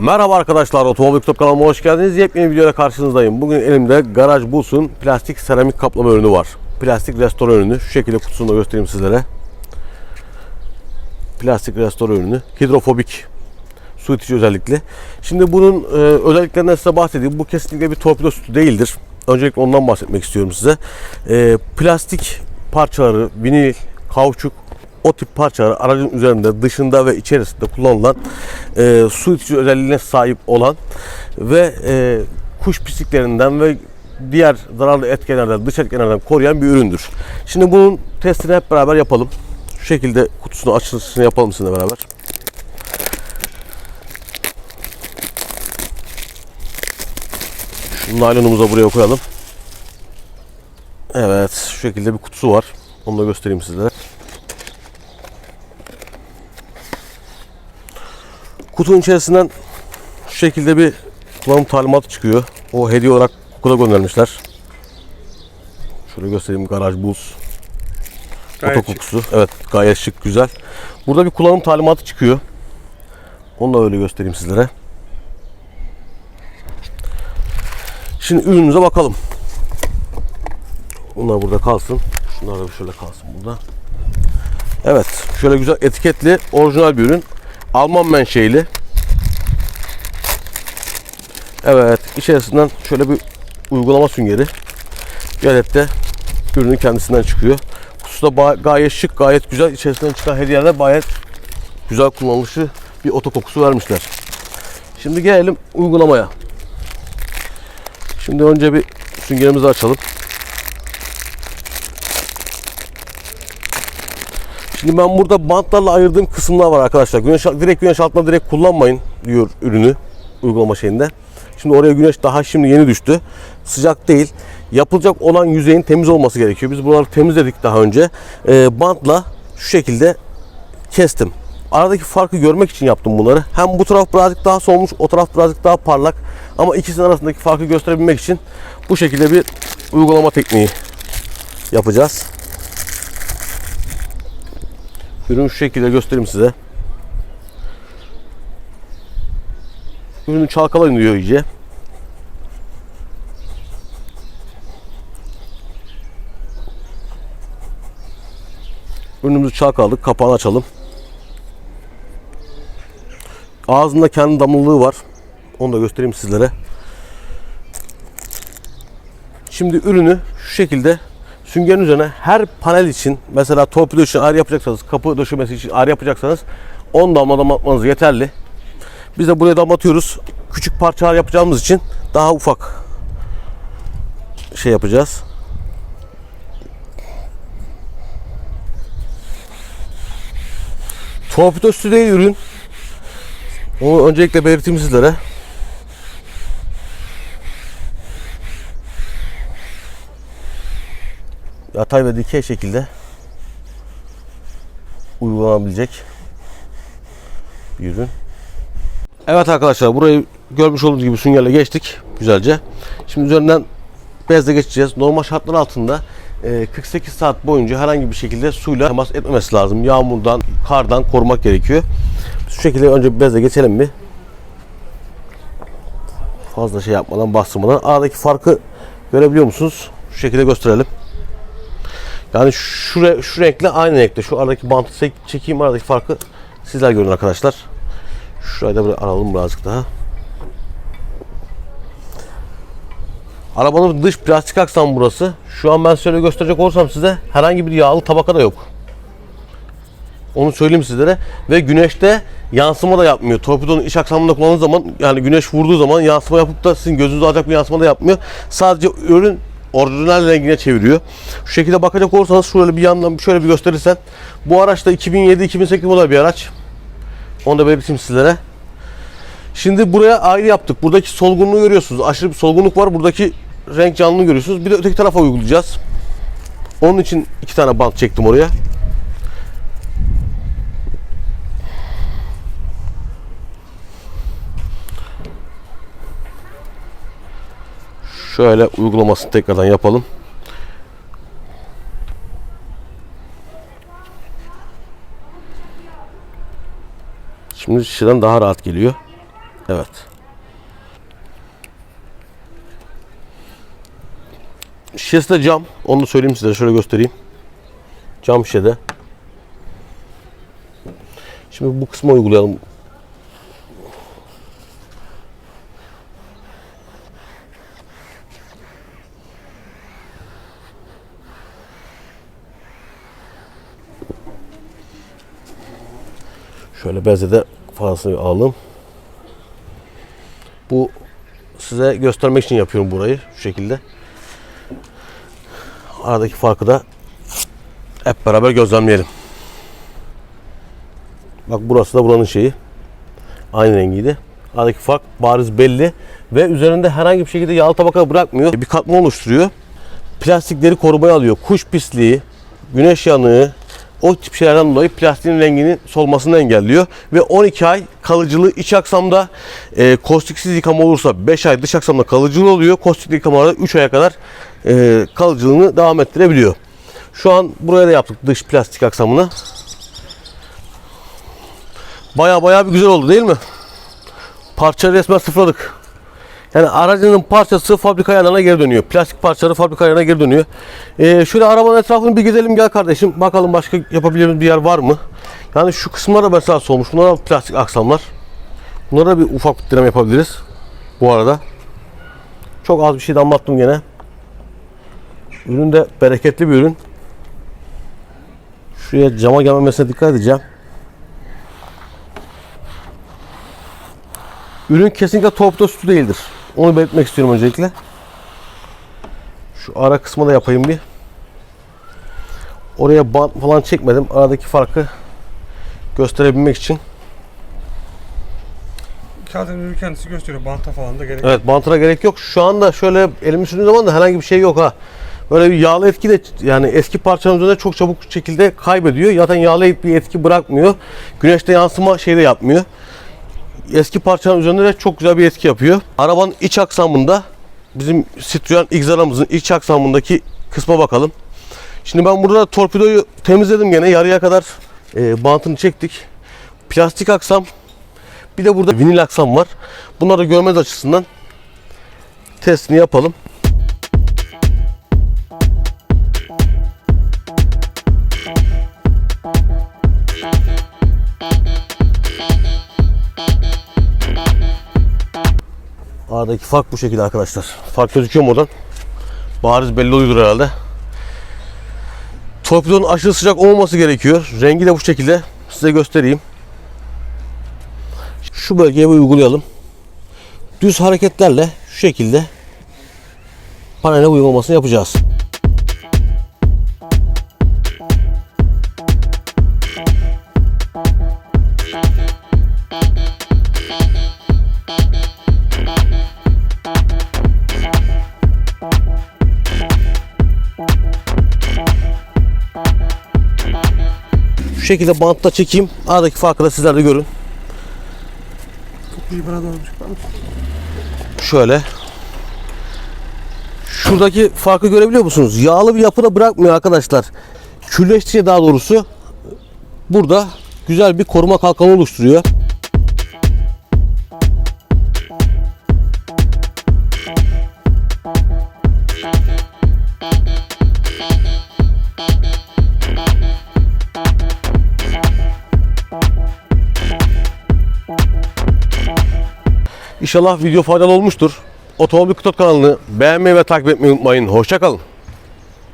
Merhaba arkadaşlar, Otomobil YouTube kanalıma hoş geldiniz. Yepyeni videoyla karşınızdayım. Bugün elimde Garaj Buls'un plastik seramik kaplama ürünü var. Plastik restore ürünü. Şu şekilde kutusunu da göstereyim sizlere. Plastik restore ürünü. Hidrofobik. Su itici özellikle. Şimdi bunun e, özelliklerinden size bahsedeyim. Bu kesinlikle bir torpido sütü değildir. Öncelikle ondan bahsetmek istiyorum size. E, plastik parçaları, vinil, kauçuk, o tip parçalar aracın üzerinde, dışında ve içerisinde kullanılan e, su itici özelliğine sahip olan ve e, kuş pisliklerinden ve diğer zararlı etkenlerden, dış etkenlerden koruyan bir üründür. Şimdi bunun testini hep beraber yapalım. Şu şekilde kutusunu açılışını yapalım sizinle beraber. Şu naylonumuzu buraya koyalım. Evet, şu şekilde bir kutusu var. Onu da göstereyim sizlere. Kutunun içerisinden şu şekilde bir kullanım talimatı çıkıyor. O hediye olarak okula göndermişler. Şöyle göstereyim garaj buz. Gayet Oto kokusu. Evet gayet şık güzel. Burada bir kullanım talimatı çıkıyor. Onu da öyle göstereyim sizlere. Şimdi ürünümüze bakalım. Bunlar burada kalsın. Şunlar da şöyle kalsın burada. Evet şöyle güzel etiketli orijinal bir ürün. Alman menşeili. Evet içerisinden şöyle bir uygulama süngeri. Bir adet de ürünün kendisinden çıkıyor. Kutusu gayet şık, gayet güzel. İçerisinden çıkan hediyeler gayet güzel kullanılışı bir oto kokusu vermişler. Şimdi gelelim uygulamaya. Şimdi önce bir süngerimizi açalım. Şimdi ben burada bantlarla ayırdığım kısımlar var arkadaşlar. Güneş direkt güneş altına direkt kullanmayın diyor ürünü uygulama şeyinde. Şimdi oraya güneş daha şimdi yeni düştü. Sıcak değil. Yapılacak olan yüzeyin temiz olması gerekiyor. Biz buraları temizledik daha önce. Ee, bantla şu şekilde kestim. Aradaki farkı görmek için yaptım bunları. Hem bu taraf birazcık daha solmuş, o taraf birazcık daha parlak. Ama ikisinin arasındaki farkı gösterebilmek için bu şekilde bir uygulama tekniği yapacağız. Ürünü şu şekilde göstereyim size. Ürünü çalkalayın diyor iyice. Ürünümüzü çalkaladık. Kapağını açalım. Ağzında kendi damlılığı var. Onu da göstereyim sizlere. Şimdi ürünü şu şekilde süngerin üzerine her panel için mesela torpido için ayrı yapacaksanız, kapı döşemesi için ayrı yapacaksanız 10 damla damlatmanız yeterli. Biz de buraya damlatıyoruz. Küçük parçalar yapacağımız için daha ufak şey yapacağız. Torpido üstü ürün. Onu öncelikle belirteyim sizlere. Yatay ve dikey şekilde uygulanabilecek bir ürün. Evet arkadaşlar burayı görmüş olduğunuz gibi süngerle geçtik güzelce. Şimdi üzerinden bezle geçeceğiz. Normal şartlar altında e, 48 saat boyunca herhangi bir şekilde suyla temas etmemesi lazım. Yağmurdan, kardan korumak gerekiyor. Şu şekilde önce bezle geçelim bir. Fazla şey yapmadan, bastırmadan. Aradaki farkı görebiliyor musunuz? Şu şekilde gösterelim. Yani şu, re- şu renkle aynı renkte. Şu aradaki bantı çek- çekeyim aradaki farkı sizler görün arkadaşlar. Şurayı da alalım birazcık daha. Arabanın dış plastik aksam burası. Şu an ben şöyle gösterecek olursam size herhangi bir yağlı tabaka da yok. Onu söyleyeyim sizlere. Ve güneşte yansıma da yapmıyor. Torpidonun iç aksamında kullandığı zaman yani güneş vurduğu zaman yansıma yapıp da sizin gözünüzü alacak bir yansıma da yapmıyor. Sadece ürün orijinal rengine çeviriyor. Şu şekilde bakacak olursanız şöyle bir yandan şöyle bir gösterirsen bu araç da 2007-2008 model bir araç. Onu da belirteyim sizlere. Şimdi buraya ayrı yaptık. Buradaki solgunluğu görüyorsunuz. Aşırı bir solgunluk var. Buradaki renk canlılığı görüyorsunuz. Bir de öteki tarafa uygulayacağız. Onun için iki tane bant çektim oraya. Şöyle uygulamasını tekrardan yapalım. Şimdi şişeden daha rahat geliyor. Evet. Şişesi de cam. Onu söyleyeyim size. Şöyle göstereyim. Cam şişede. Şimdi bu kısmı uygulayalım. Şöyle bezle de fazlasını alalım. Bu size göstermek için yapıyorum burayı şu şekilde. Aradaki farkı da hep beraber gözlemleyelim. Bak burası da buranın şeyi. Aynı rengiydi. Aradaki fark bariz belli ve üzerinde herhangi bir şekilde yağlı tabaka bırakmıyor. Bir katman oluşturuyor. Plastikleri korumaya alıyor. Kuş pisliği, güneş yanığı, o tip şeylerden dolayı plastiğin renginin solmasını engelliyor. Ve 12 ay kalıcılığı iç aksamda e, kostiksiz yıkama olursa 5 ay dış aksamda kalıcılığı oluyor. Kostikli yıkamalarda 3 aya kadar e, kalıcılığını devam ettirebiliyor. Şu an buraya da yaptık dış plastik aksamını. Baya baya bir güzel oldu değil mi? Parça resmen sıfırladık. Yani aracının parçası fabrika ayarlarına geri dönüyor. Plastik parçaları fabrika ayarlarına geri dönüyor. Ee, şöyle arabanın etrafını bir gezelim gel kardeşim. Bakalım başka yapabileceğimiz bir yer var mı? Yani şu kısımlar da mesela solmuş. Bunlar plastik aksamlar. Bunlara bir ufak bir deneme yapabiliriz. Bu arada. Çok az bir şey damlattım gene. Ürün de bereketli bir ürün. Şuraya cama gelmemesine dikkat edeceğim. Ürün kesinlikle torpido sütü değildir. Onu belirtmek istiyorum öncelikle. Şu ara kısmı da yapayım bir. Oraya bant falan çekmedim. Aradaki farkı gösterebilmek için. Zaten ürün kendisi gösteriyor. Banta falan da gerek yok. Evet bantına gerek yok. Şu anda şöyle elimi sürdüğüm zaman da herhangi bir şey yok ha. Böyle bir yağlı etki de yani eski parçanın üzerinde çok çabuk şekilde kaybediyor. Zaten yağlı bir etki bırakmıyor. Güneşte yansıma şey de yapmıyor. Eski parçanın üzerinde de çok güzel bir etki yapıyor. Arabanın iç aksamında bizim Citroen X'aramızın iç aksamındaki kısma bakalım. Şimdi ben burada torpidoyu temizledim gene yarıya kadar e, bantını çektik. Plastik aksam bir de burada vinil aksam var. Bunları görmez açısından testini yapalım. Aradaki fark bu şekilde arkadaşlar. Fark gözüküyor mu oradan? Bariz belli oluyordur herhalde. Torpidonun aşırı sıcak olmaması gerekiyor. Rengi de bu şekilde. Size göstereyim. Şu bölgeye bir uygulayalım. Düz hareketlerle şu şekilde panele uygulamasını yapacağız. Şekilde bantta çekeyim. Aradaki farkı da sizler de görün. Şöyle. Şuradaki farkı görebiliyor musunuz? Yağlı bir yapıda bırakmıyor arkadaşlar. Külleştikçe daha doğrusu burada güzel bir koruma kalkanı oluşturuyor. İnşallah video faydalı olmuştur. Otomobil Kutot kanalını beğenmeyi ve takip etmeyi unutmayın. Hoşçakalın.